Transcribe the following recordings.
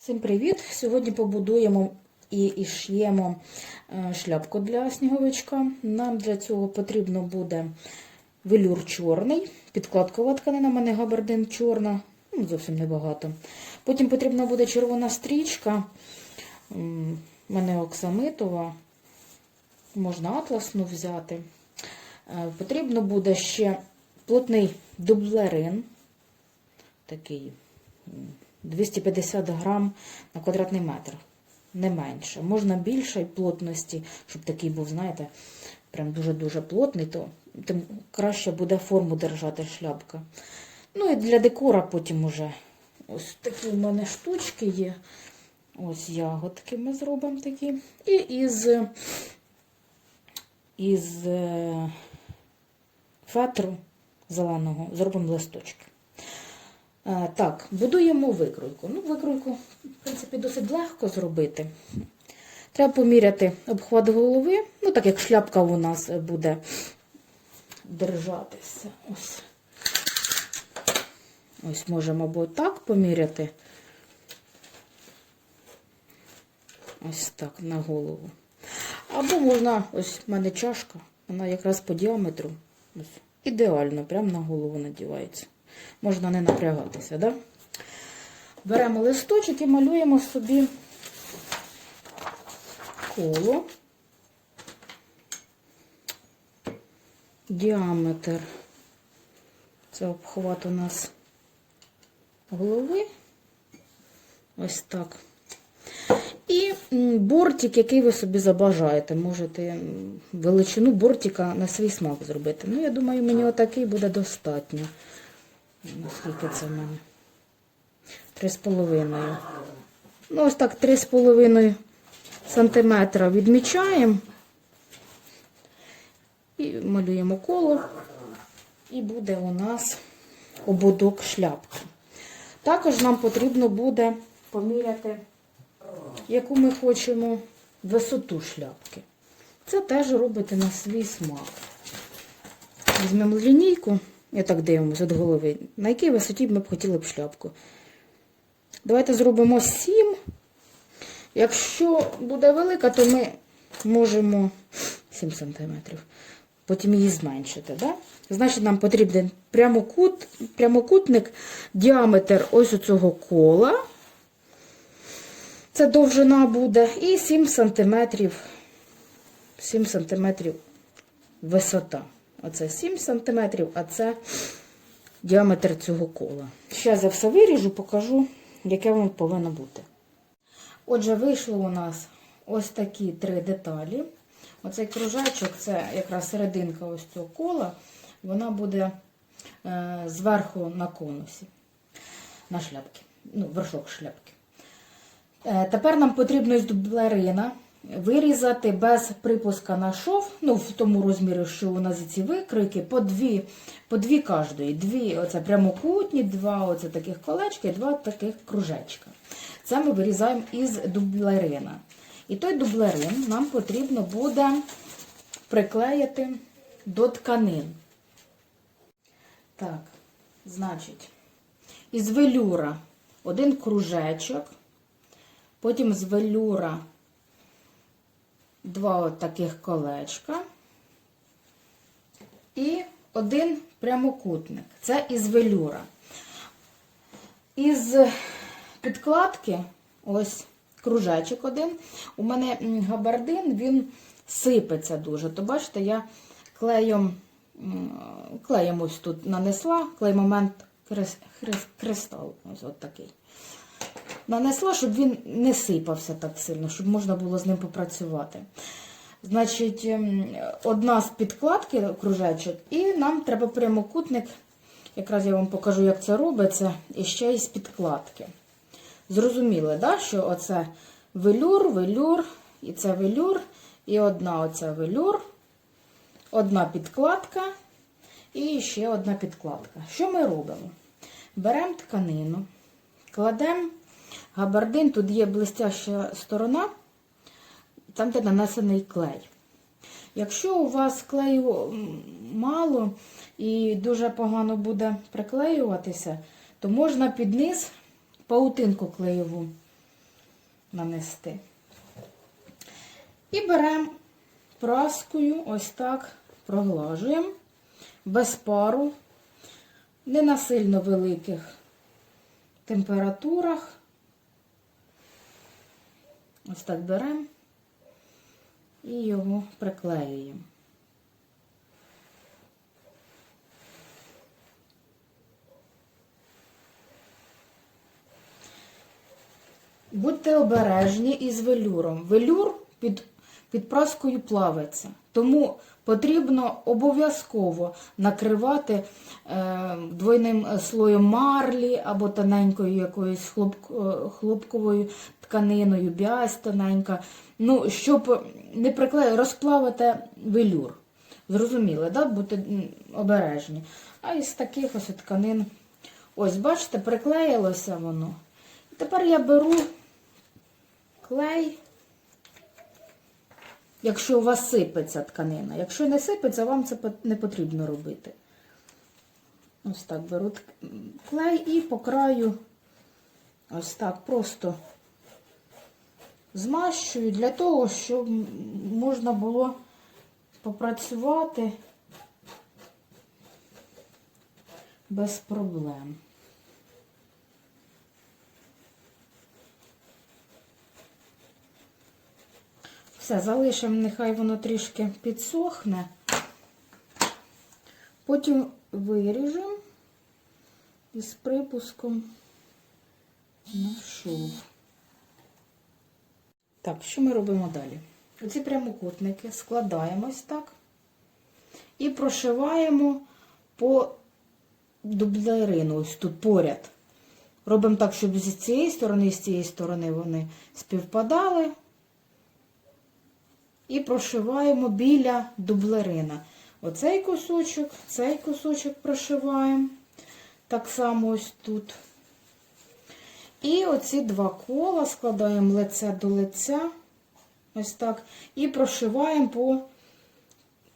Всім привіт! Сьогодні побудуємо і, і шиємо е, шляпку для сніговичка. Нам для цього потрібно буде велюр чорний, підкладкова тканина, в мене габардин чорна, ну, зовсім небагато. Потім потрібна буде червона стрічка, в мене оксамитова, можна атласну взяти. Е, Потрібно буде ще плотний дублерин, такий. М, 250 грам на квадратний метр, не менше. Можна більшої плотності, щоб такий був, знаєте, прям дуже-дуже плотний, то тим краще буде форму держати шляпка. Ну і для декора потім уже ось такі в мене штучки є. Ось ягодки ми зробимо такі. І із, із е, фетру зеленого зробимо листочки. Так, будуємо викройку. Ну, викройку, в принципі, досить легко зробити. Треба поміряти обхват голови, ну, так як шляпка у нас буде держатися. Ось, Ось можемо або так поміряти. Ось так на голову. Або можна, ось в мене чашка, вона якраз по діаметру. Ось, ідеально, прямо на голову надівається. Можна не напрягатися, да? Беремо листочок і малюємо собі коло. Діаметр. Це обхват у нас голови. Ось так. І бортик, який ви собі забажаєте. Можете величину бортика на свій смак зробити. Ну, я думаю, мені отакий буде достатньо. Наскільки це в мене? Три з половиною. Ну, ось так, три з половиною сантиметра відмічаємо. І малюємо коло. І буде у нас ободок шляпки. Також нам потрібно буде поміряти, яку ми хочемо висоту шляпки. Це теж робите на свій смак. Візьмемо лінійку. Я так дивимося від голови. На якій висоті ми б хотіли б шляпку? Давайте зробимо 7. Якщо буде велика, то ми можемо 7 см. Потім її зменшити. Да? Значить, нам потрібен прямокут, прямокутник, діаметр ось у цього кола. Це довжина буде. І 7 см. 7 см висота. Оце 7 см, а це діаметр цього кола. Зараз я все виріжу, покажу, яке воно повинно бути. Отже, вийшло у нас ось такі три деталі. Оцей кружечок, це якраз серединка ось цього кола, вона буде е, зверху на конусі, на шляпки, ну, вершок шляпки. Е, тепер нам потрібно із дублерина вирізати без припуска на шов, ну в тому розмірі, що у нас ці викрики, по дві, по дві кожної. Дві оце прямокутні, два оце таких колечка і два таких кружечка. Це ми вирізаємо із дублерина. І той дублерин нам потрібно буде приклеїти до тканин. Так, значить, із велюра один кружечок, потім з велюра два от таких колечка і один прямокутник. Це із велюра. Із підкладки, ось кружечок один. У мене габардин, він сипеться дуже. То бачите, я клеєм, клеєм ось тут нанесла, клей момент кристал. Ось от такий. Нанесла, щоб він не сипався так сильно, щоб можна було з ним попрацювати. Значить, ем, одна з підкладки кружечок, і нам треба прямокутник. Якраз я вам покажу, як це робиться, і ще із підкладки. Зрозуміли, да, що оце велюр, велюр, і це велюр, і одна оця велюр, одна підкладка і ще одна підкладка. Що ми робимо? Беремо тканину, кладемо габардин, тут є блистяща сторона, там, де нанесений клей. Якщо у вас клею мало і дуже погано буде приклеюватися, то можна під низ паутинку клеєву нанести. І беремо праскою, ось так проглажуємо, без пару, не на сильно великих температурах. Ось так беремо і його приклеюємо. Будьте обережні із велюром. Велюр під, під праскою плавиться. Тому потрібно обов'язково накривати е, двойним слоєм марлі або тоненькою якоюсь е, хлопковою тканиною, бязь тоненька. Ну, щоб не приклеїти, розплавити велюр. Зрозуміли, да? м, обережні. А із таких ось тканин, ось, бачите, приклеїлося воно. Тепер я беру клей, якщо у вас сипеться тканина. Якщо не сипеться, вам це не потрібно робити. Ось так беру клей і по краю ось так просто змащую для того, щоб можна було попрацювати без проблем. Все, залишимо, нехай воно трішки підсохне. Потім виріжемо із припуском на шов. Так, що ми робимо далі? Оці прямокутники складаємо ось так і прошиваємо по дублерину, ось тут поряд. Робимо так, щоб з цієї сторони і з цієї сторони вони співпадали. І прошиваємо біля дублерина. Оцей кусочок, цей кусочок прошиваємо. Так само ось тут. І оці два кола складаємо лице до лиця. Ось так. І прошиваємо по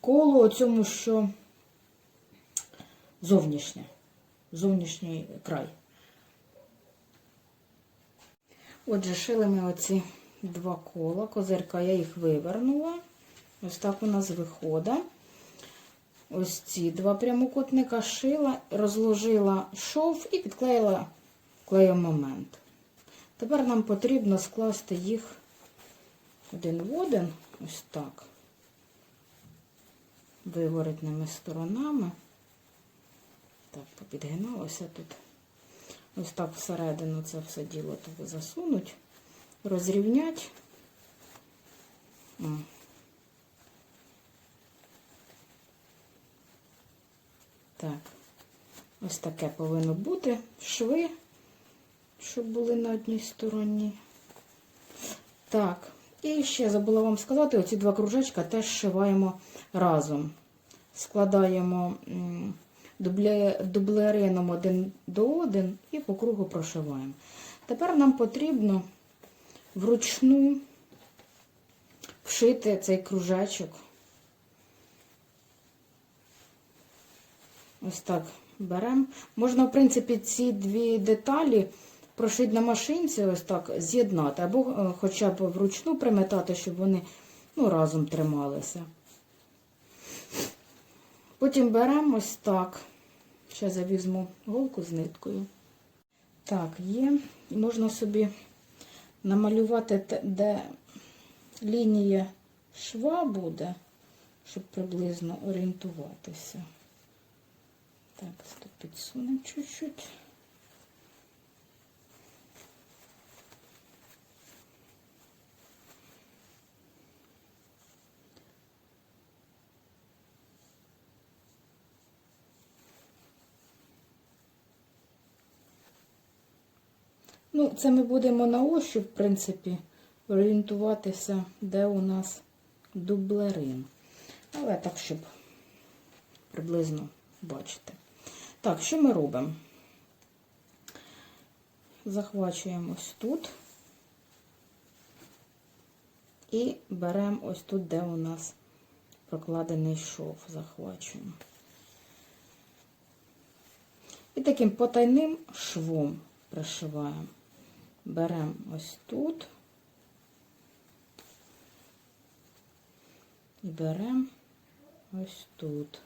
колу оцьому, що зовнішнє. Зовнішній край. Отже, шили ми оці два кола, козирка, я їх вивернула. Ось так у нас виходить. Ось ці два прямокутника шила, розложила шов і підклеїла клеєм момент. Тепер нам потрібно скласти їх один в один, ось так, виворотними сторонами. Так, попідгиналося тут. Ось так всередину це все діло тут засунуть, розрівнять. Так, ось таке повинно бути. Шви, щоб були на одній стороні. Так, і ще забула вам сказати, оці два кружечка теж шиваємо разом. Складаємо дублерином один до один і по кругу прошиваємо. Тепер нам потрібно вручну вшити цей кружечок. Ось так беремо. Можна, в принципі, ці дві деталі прошити на машинці, ось так з'єднати, або е, хоча б вручну приметати, щоб вони ну, разом трималися. Потім беремо ось так. Ще я візьму голку з ниткою. Так, є. І можна собі намалювати, де лінія шва буде, щоб приблизно орієнтуватися. Так, тут підсунемо чуть-чуть. Ну, це ми будемо на ощупь, в принципі, орієнтуватися, де у нас дублерин. Але так, щоб приблизно бачити. Так, що ми робимо? Захвачуємо ось тут і беремо ось тут, де у нас прокладений шов, захвачуємо. І таким потайним швом пришиваємо беремо ось тут і беремо ось тут.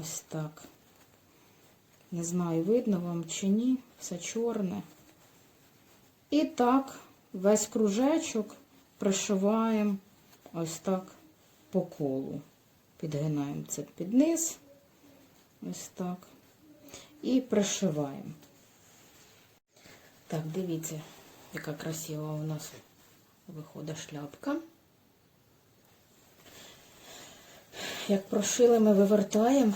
Ось так. Не знаю, видно вам чи ні, все чорне. І так, весь кружечок пришиваємо ось так по колу. Підгинаємо це під низ ось так. І пришиваємо. Так, дивіться, яка красива у нас виходить шляпка. Як прошили, ми вивертаємо,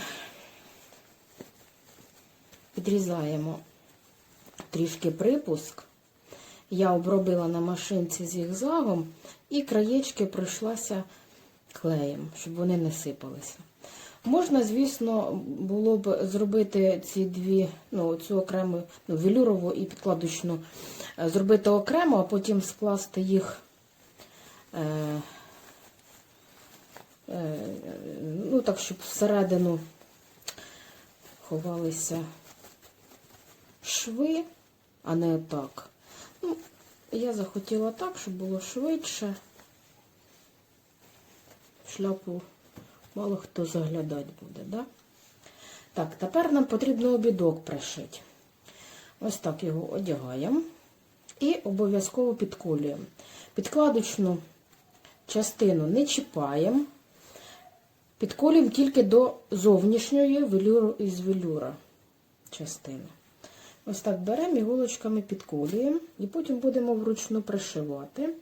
підрізаємо трішки припуск. Я обробила на машинці зігзагом і краєчки пройшлася клеєм, щоб вони не сипалися. Можна, звісно, було б зробити ці дві, ну, цю окрему ну, велюрову і підкладочну, е, зробити окремо, а потім скласти їх. Е, е, ну, так, щоб всередину ховалися шви, а не так. Ну, я захотіла так, щоб було швидше. Шляпу мало хто заглядати буде, да? Так, тепер нам потрібно обідок пришити. Ось так його одягаємо і обов'язково підколюємо. Підкладочну частину не чіпаємо, підколюємо тільки до зовнішньої велюру із велюра частини. Ось так беремо іголочками підколюємо і потім будемо вручну пришивати.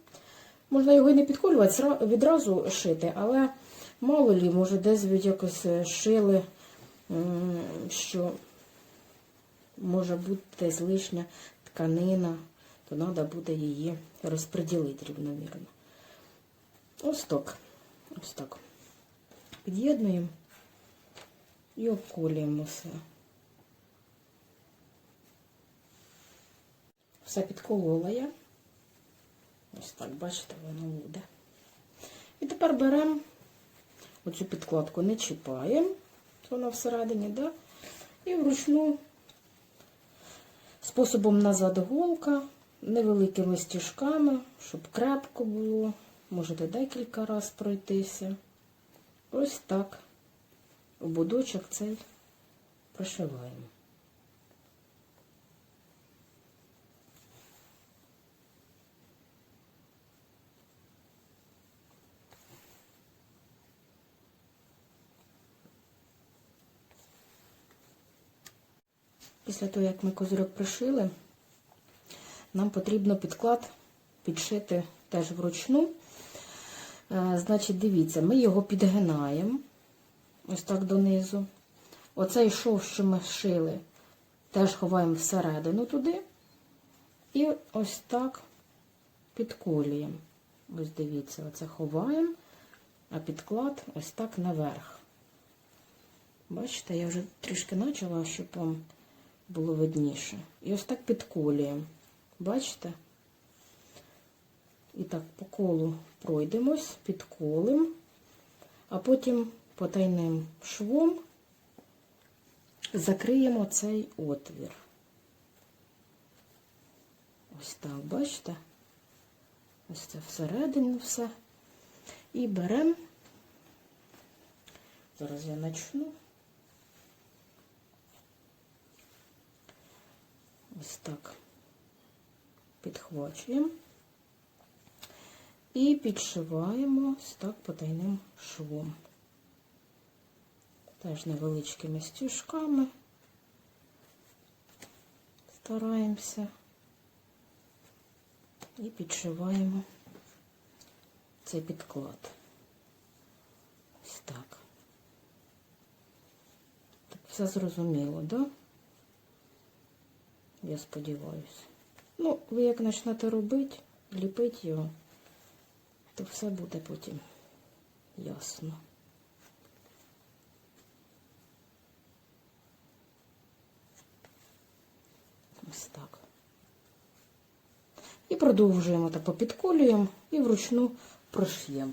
Можна його і не підколювати, відразу шити, але мало лі, може, десь ви якось е, шили, що може бути десь лишня тканина, то треба буде її розподілити рівномірно. Ось так. Ось так. Під'єднуємо і обколюємо все. Все підколола я. Ось так, бачите, воно буде. І тепер беремо оцю підкладку, не чіпаємо, вона всередині, да? і вручну способом назад голка, невеликими стіжками, щоб крепко було. Можете декілька разів пройтися. Ось так. будочок цей прошиваємо. Після того, як ми козирьок пришили, нам потрібно підклад підшити теж вручну. Е, Значить, дивіться, ми його підгинаємо ось так донизу. Оцей шов, що ми шили, теж ховаємо всередину туди. І ось так підколюємо. Ось дивіться, оце ховаємо, а підклад ось так наверх. Бачите, я вже трішки почала, щоб вам було видніше. І ось так підколюємо. Бачите? І так по колу пройдемось, підколимо, а потім потайним швом закриємо цей отвір. Ось так, бачите? Ось це всередину все. І беремо, зараз я почну. Ось так підхвачуємо і підшиваємо ось так потайним швом. Теж невеличкими стіжками стараємося і підшиваємо цей підклад. Ось так. Так, все зрозуміло, да? Я сподіваюся. Ну, ви як почнете робити, ліпити його, то все буде потім ясно. Ось так. І продовжуємо так попідколюємо і вручну прош'ємо.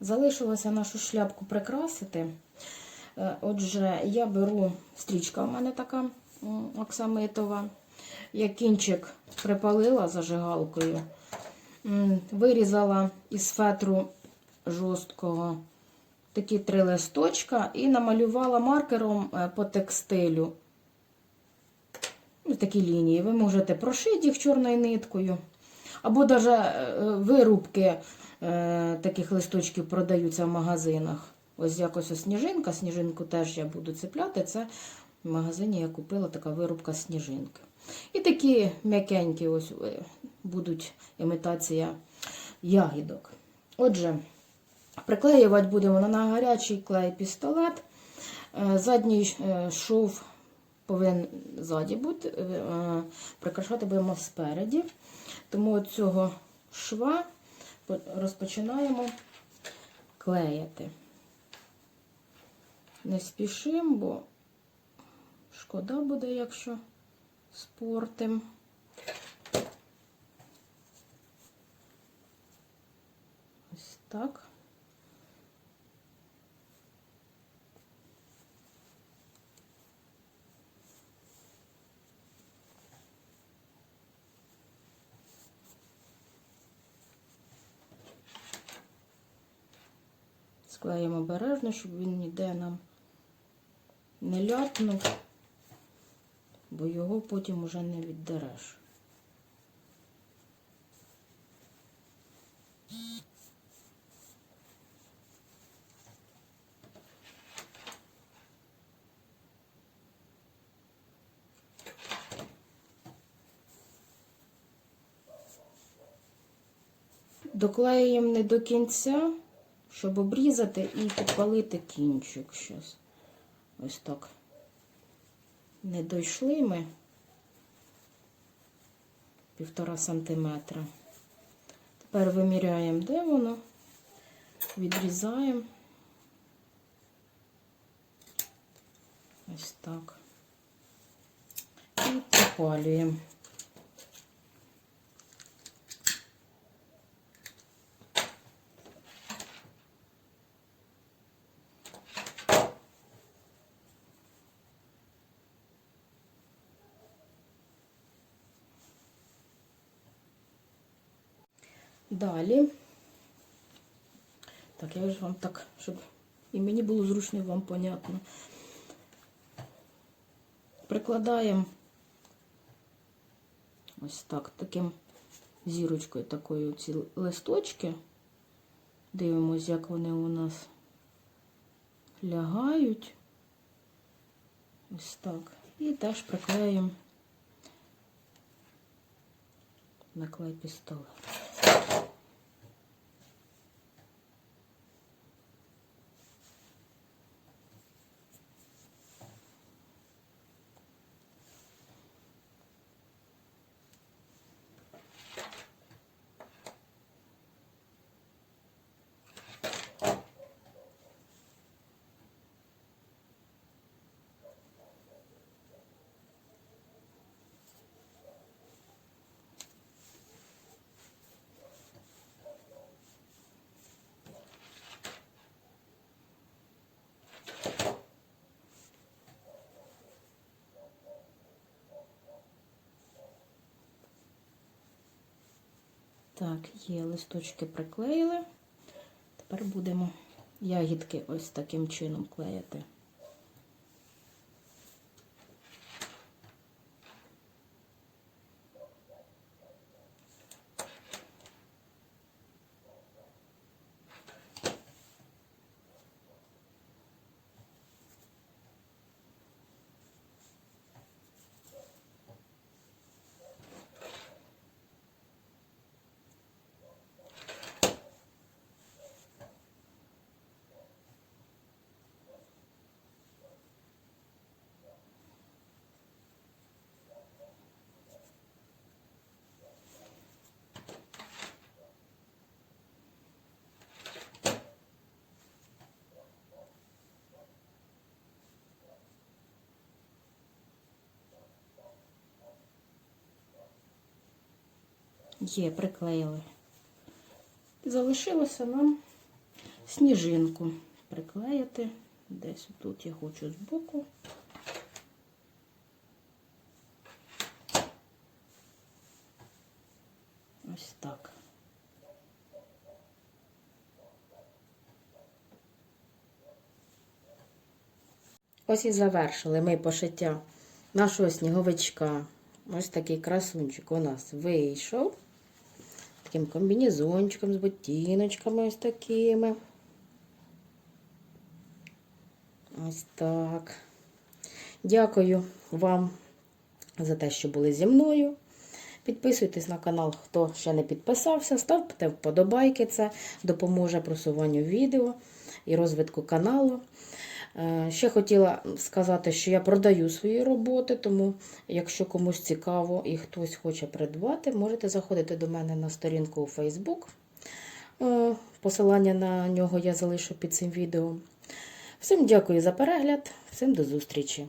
Залишилося нашу шляпку прикрасити. Е, Отже, я беру стрічка у мене така оксамитова. Я кінчик припалила зажигалкою, вирізала із фетру жорсткого такі три листочка і намалювала маркером е, по текстилю. Такі лінії. Ви можете прошити їх чорною ниткою. Або навіть вирубки е, таких листочків продаються в магазинах. Ось якось ось сніжинка. Сніжинку теж я буду цепляти. Це в магазині я купила така вирубка сніжинки. І такі м'якенькі ось е, будуть імітація ягідок. Отже, приклеювати будемо на гарячий клей пістолет. Е, Задній е, шов повинен ззаді бути, прикрашати будемо спереді. Тому от цього шва розпочинаємо клеїти. Не спішимо, бо шкода буде, якщо спортим. Ось так. Склеїмо обережно, щоб він ніде нам не ляпнув, бо його потім уже не віддереш. Доклеюємо не до кінця, щоб обрізати і підпалити кінчик щас. Ось так. Не дійшли ми півтора сантиметра. Тепер виміряємо, де воно, відрізаємо. Ось так. І пропалюємо. Далі. Так, я ж вам так, щоб і мені було зручно, і вам понятно. Прикладаємо ось так, таким зірочкою такою ці листочки. Дивимось, як вони у нас лягають. Ось так. І теж приклеїмо на клей пістолет. Так, є листочки приклеїли. Тепер будемо ягідки ось таким чином клеїти. Є, приклеїли. Залишилося нам сніжинку приклеїти. Десь тут я хочу збоку. Ось так. Ось і завершили ми пошиття нашого сніговичка. Ось такий красунчик у нас вийшов. Таким комбінезончиком з ботиночками ось такими. Ось так. Дякую вам за те, що були зі мною. Підписуйтесь на канал, хто ще не підписався. Ставте вподобайки, це допоможе просуванню відео і розвитку каналу. Е, Ще хотіла сказати, що я продаю свої роботи, тому якщо комусь цікаво і хтось хоче придбати, можете заходити до мене на сторінку у Facebook. Е, Посилання на нього я залишу під цим відео. Всім дякую за перегляд, всім до зустрічі!